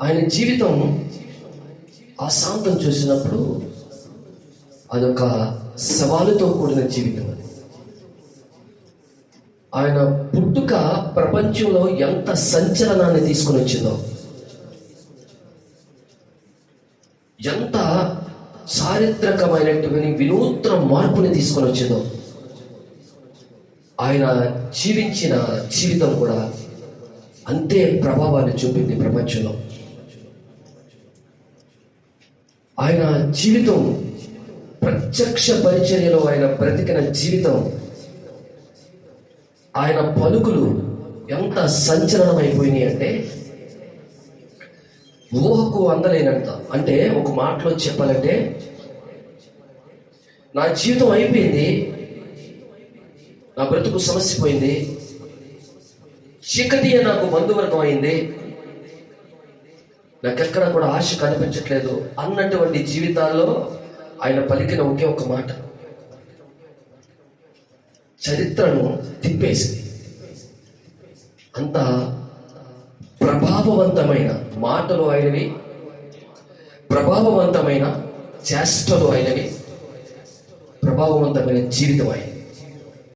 ఆయన జీవితం ఆ శాంతం చూసినప్పుడు అదొక సవాలుతో కూడిన జీవితం అది. ఆయన పుట్టుక ప్రపంచంలో ఎంత సంచలనాన్ని తీసుకుని వచ్చిందో ఎంత చారిత్రకమైనటువంటి వినూత్న మార్పుని తీసుకొని వచ్చిందో ఆయన జీవించిన జీవితం కూడా అంతే ప్రభావాన్ని చూపింది ప్రపంచంలో. ఆయన జీవితం ప్రత్యక్ష పరిచర్యలో ఆయన బ్రతికిన జీవితం. ఆయన పలుకులు ఎంత సంచలనమైపోయినాయి అంటే ఊహకు అందలేనంత. అంటే ఒక మాటలో చెప్పాలంటే నా జీవితం అయిపోయింది నా బ్రతుకు సమస్య పోయింది చీకటి నాకు బంధువర్గం అయింది నాకెక్కడ కూడా ఆశ కనిపించట్లేదు అన్నటువంటి జీవితాల్లో ఆయన పలికిన ఒకే ఒక మాట. చరిత్రను తిప్పేసింది అంత ప్రభావవంతమైన మాటలు అయినవి ప్రభావవంతమైన చేష్టలు అయినవి ప్రభావవంతమైన జీవితం ఆయనవి